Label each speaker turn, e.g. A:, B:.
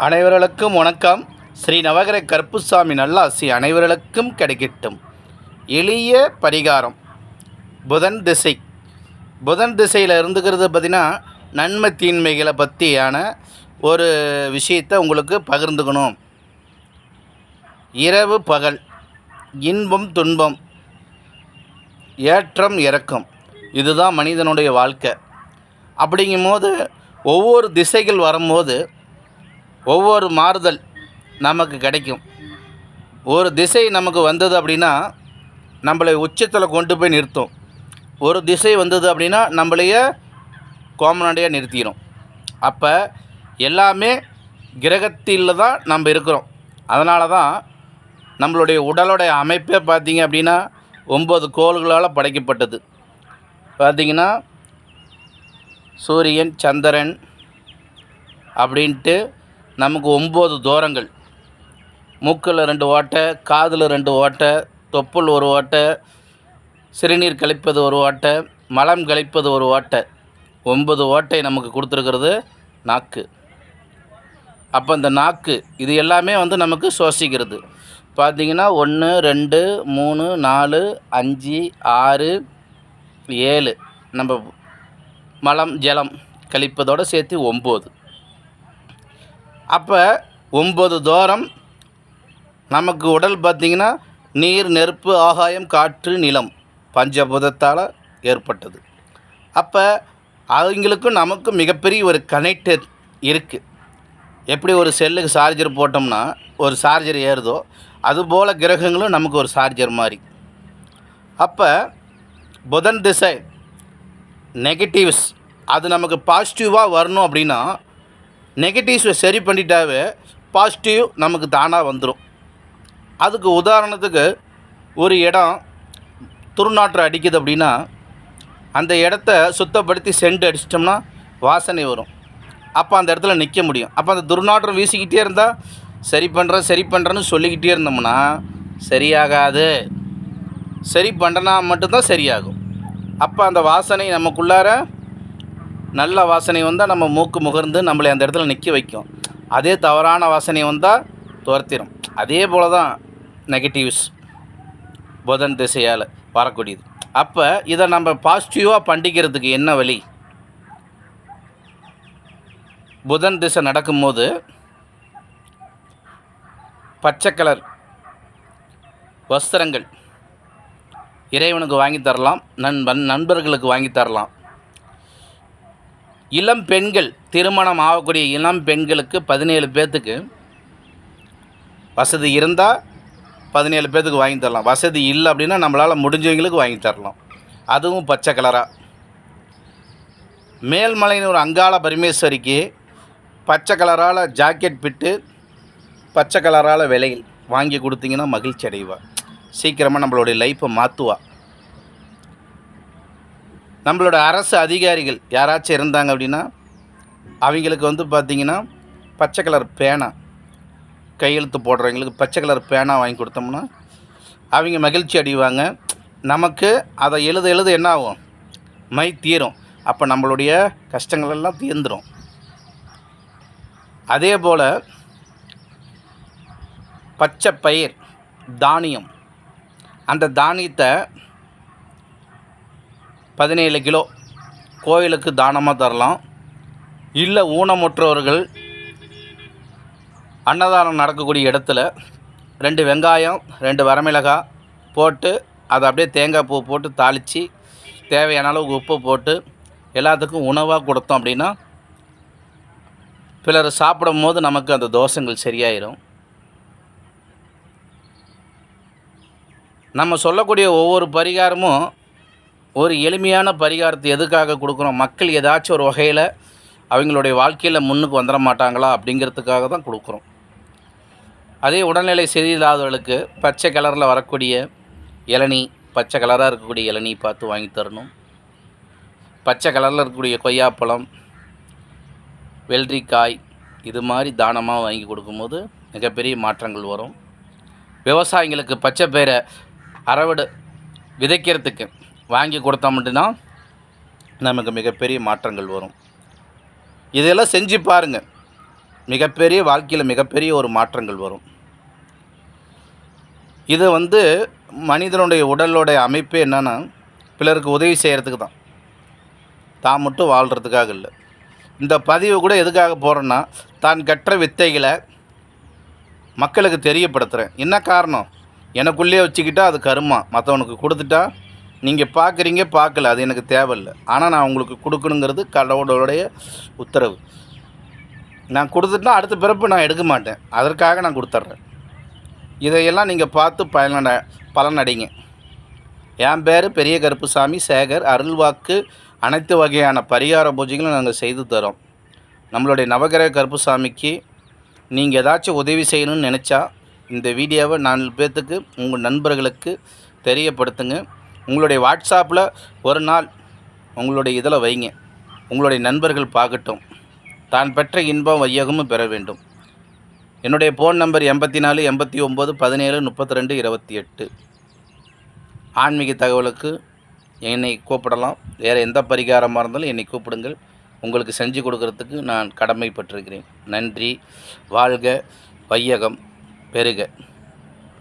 A: அனைவர்களுக்கும் வணக்கம். ஸ்ரீ நவகர கருப்புசாமி நல்லாசி அனைவர்களுக்கும் கிடைக்கட்டும். எளிய பரிகாரம். புதன் திசை. புதன் திசையில் இருந்துக்கிறது பார்த்திங்கன்னா நன்மை தீன்மைகளை பற்றியான ஒரு விஷயத்தை உங்களுக்கு பகிர்ந்துக்கணும். இரவு பகல் இன்பம் துன்பம் ஏற்றம் இறக்கம். இதுதான் மனிதனுடைய வாழ்க்கை. அப்படிங்கும்போது ஒவ்வொரு திசைகள் வரும்போது ஒவ்வொரு மாறுதல் நமக்கு கிடைக்கும். ஒரு திசை நமக்கு வந்தது அப்படின்னா நம்மளை உச்சத்தில் கொண்டு போய் நிறுத்தும். ஒரு திசை வந்தது அப்படின்னா நம்மளைய கோமனடியாக நிறுத்திடும் அப்போ எல்லாமே கிரகத்தில் தான் நம்ம இருக்கிறோம். அதனால தான் நம்மளுடைய உடலுடைய அமைப்பே பார்த்திங்க அப்படின்னா ஒம்பது கோள்களால் படைக்கப்பட்டது. பார்த்திங்கன்னா சூரியன் சந்திரன் அப்படின்ட்டு நமக்கு ஒம்பது தூரங்கள். மூக்கில் ரெண்டு ஓட்டை காதில் ரெண்டு ஓட்டை தொப்புள் ஒரு ஓட்டை சிறுநீர் கழிப்பது ஒரு ஓட்டை மலம் கழிப்பது ஒரு ஓட்டை. ஒம்பது ஓட்டை நமக்கு கொடுத்துருக்கிறது நாக்கு. அப்போ இந்த நாக்கு இது எல்லாமே வந்து நமக்கு சுவாசிக்கிறது. பார்த்திங்கன்னா ஒன்று ரெண்டு மூணு நாலு அஞ்சு ஆறு ஏழு. நம்ம மலம் ஜலம் கழிப்பதோடு சேர்த்து ஒம்பது. அப்போ ஒம்பது தோரம் நமக்கு உடல் பார்த்திங்கன்னா நீர் நெருப்பு ஆகாயம் காற்று நிலம் பஞ்சபூதத்தால் ஏற்பட்டது. அப்போ அவங்களுக்கும் நமக்கும் மிகப்பெரிய ஒரு கனெக்டட் இருக்குது எப்படி ஒரு செல்லுக்கு சார்ஜர் போட்டோம்னா ஒரு சார்ஜர் ஏறுதோ அதுபோல் கிரகங்களும் நமக்கு ஒரு சார்ஜர் மாதிரி. அப்போ புதன் திசை நெகட்டிவ்ஸ் அது நமக்கு பாசிட்டிவாக வரணும் அப்படின்னா நெகட்டிவ்ஸை சரி பண்ணிட்டாவே பாசிட்டிவ் நமக்கு தானாக வந்துடும் அதுக்கு உதாரணத்துக்கு ஒரு இடம் துர்நாற்றம் அடிக்குது அப்படின்னா அந்த இடத்த சுத்தப்படுத்தி சென்ட் அடிச்சிட்டோம்னா வாசனை வரும். அப்போ அந்த இடத்துல நிற்க முடியும். அப்போ அந்த துர்நாற்றம் வீசிக்கிட்டே இருந்தால் சரி பண்ணுறேன் சரி பண்ணுறேன்னு சொல்லிக்கிட்டே இருந்தோம்னா சரியாகாது. சரி பண்ணுறனா மட்டும்தான் சரியாகும். அப்போ அந்த வாசனை நமக்குள்ளார நல்ல வாசனை வந்தால் நம்ம மூக்கு முகர்ந்து நம்மளை அந்த இடத்துல நிற்க வைக்கும். அதே தவறான வாசனை வந்தால் துரத்திடும் அதே போல் தான் நெகட்டிவ்ஸ் புதன் திசையால் வரக்கூடியது. அப்போ இதை நம்ம பாசிட்டிவாக பண்டிக்கிறதுக்கு என்ன வழி? புதன் திசை நடக்கும்போது பச்சை கலர் வஸ்திரங்கள் இறைவனுக்கு வாங்கி தரலாம் நண்பன் நண்பர்களுக்கு வாங்கி தரலாம். இளம் பெண்கள் திருமணம் ஆகக்கூடிய இளம் பெண்களுக்கு பதினேழு பேர்த்துக்கு வசதி இருந்தால் பதினேழு பேர்த்துக்கு வாங்கி தரலாம். வசதி இல்லை அப்படின்னா நம்மளால் முடிஞ்சவங்களுக்கு வாங்கி தரலாம். அதுவும் பச்சை கலராக மேல்மலையின் ஒரு அங்காள பரமேஸ்வரிக்கு பச்சை கலரால் ஜாக்கெட் பிட்டு பச்சை கலரால் விலையில் வாங்கி கொடுத்தீங்கன்னா மகிழ்ச்சி அடைவா. சீக்கிரமாக நம்மளுடைய லைஃப்பை மாற்றுவா நம்மளோட அரசு அதிகாரிகள் யாராச்சும் இருந்தாங்க அப்படின்னா அவங்களுக்கு வந்து பார்த்திங்கன்னா பச்சை கலர் பேனா கையெழுத்து போடுறவங்களுக்கு பச்சை கலர் பேனா வாங்கி கொடுத்தோம்னா அவங்க மகிழ்ச்சி அடைவாங்க. நமக்கு அதை எழுத எழுத என்ன ஆகும்? மை தீரும். அப்போ நம்மளுடைய கஷ்டங்கள் எல்லாம் தீர்ந்துடும் அதே போல் பச்சை பயிர் தானியம். அந்த தானியத்தை பதினேழு கிலோ கோயிலுக்கு தானமாக தரலாம். இல்லை ஊனமுற்றவர்கள் அன்னதானம் நடக்கக்கூடிய இடத்துல ரெண்டு வெங்காயம் ரெண்டு வரமிளகாய் போட்டு அதை அப்படியே தேங்காய் பூ போட்டு தாளித்து தேவையான அளவுக்கு உப்பு போட்டு எல்லாத்துக்கும் உணவாக கொடுத்தோம் அப்படின்னா பிறர் சாப்பிடும் போது நமக்கு அந்த தோஷங்கள் சரியாயிரும். நம்ம சொல்லக்கூடிய ஒவ்வொரு பரிகாரமும் ஒரு எளிமையான பரிகாரத்தை எதுக்காக கொடுக்குறோம்? மக்கள் ஏதாச்சும் ஒரு வகையில் அவங்களுடைய வாழ்க்கையில் முன்னுக்கு வந்துட மாட்டாங்களா? அப்படிங்கிறதுக்காக தான் கொடுக்குறோம். அதே உடல்நிலை சரியில்லாதவர்களுக்கு பச்சை கலரில் வரக்கூடிய இளநீ பச்சை கலராக இருக்கக்கூடிய இளநீ பார்த்து வாங்கி தரணும். பச்சை கலரில் இருக்கக்கூடிய கொய்யாப்பழம் வெள்ளரிக்காய் இது மாதிரி தானமாக வாங்கி கொடுக்கும்போது மிகப்பெரிய மாற்றங்கள் வரும். விவசாயிங்களுக்கு பச்சை பேரை அறுவடை விதைக்கிறதுக்கு வாங்கி கொடுத்தா மட்டும்தான் நமக்கு மிகப்பெரிய மாற்றங்கள் வரும். இதெல்லாம் செஞ்சு பாருங்கள் மிகப்பெரிய வாழ்க்கையில் மிகப்பெரிய ஒரு மாற்றங்கள் வரும். இது வந்து மனிதனுடைய உடலுடைய அமைப்பு என்னென்னா பிறருக்கு உதவி செய்கிறதுக்கு தான். தான் மட்டும் வாழ்கிறதுக்காக இல்லை. இந்த பதிவு கூட எதுக்காக போகிறேன்னா தான் கற்ற வித்தைகளை மக்களுக்கு தெரியப்படுத்துகிறேன் என்ன காரணம்? எனக்குள்ளேயே வச்சுக்கிட்டா அது கருமா. மற்றவனுக்கு கொடுத்துட்டா நீங்கள் பார்க்குறீங்க பார்க்கல அது எனக்கு தேவையில்லை. ஆனால் நான் உங்களுக்கு கொடுக்கணுங்கிறது கடவுளுடைய உத்தரவு. நான் கொடுத்துட்டா அடுத்த பிறப்பு நான் எடுக்க மாட்டேன். அதற்காக நான் கொடுத்துட்றேன். இதையெல்லாம் நீங்கள் பார்த்து பயனட பலனடைங்க. என் பேர் பெரிய கருப்புசாமி சேகர். அருள்வாக்கு அனைத்து வகையான பரிகார பூஜைகளும் நாங்கள் செய்து தரோம். நம்மளுடைய நவகிரக கருப்புசாமிக்கு நீங்கள் ஏதாச்சும் உதவி செய்யணும்னு நினச்சா இந்த வீடியோவை நாலு பேர்த்துக்கு உங்கள் நண்பர்களுக்கு தெரியப்படுத்துங்க. உங்களுடைய வாட்ஸ்அப்பில் ஒரு நாள் உங்களுடைய இதில் வைங்க. உங்களுடைய நண்பர்கள் பார்க்கட்டும். தான் பெற்ற இன்பம் வையகமும் பெற வேண்டும். என்னுடைய ஃபோன் நம்பர் எண்பத்தி நாலு எண்பத்தி ஒம்பது பதினேழு முப்பத்தி ரெண்டு இருபத்தி எட்டு ஆன்மீக தகவலுக்கு என்னை கூப்பிடலாம். வேறு எந்த பரிகாரமாக இருந்தாலும் என்னை கூப்பிடுங்கள். உங்களுக்கு செஞ்சு கொடுக்கறதுக்கு நான் கடமைப்பட்டிருக்கிறேன். நன்றி. வாழ்க வையகம். பெருக.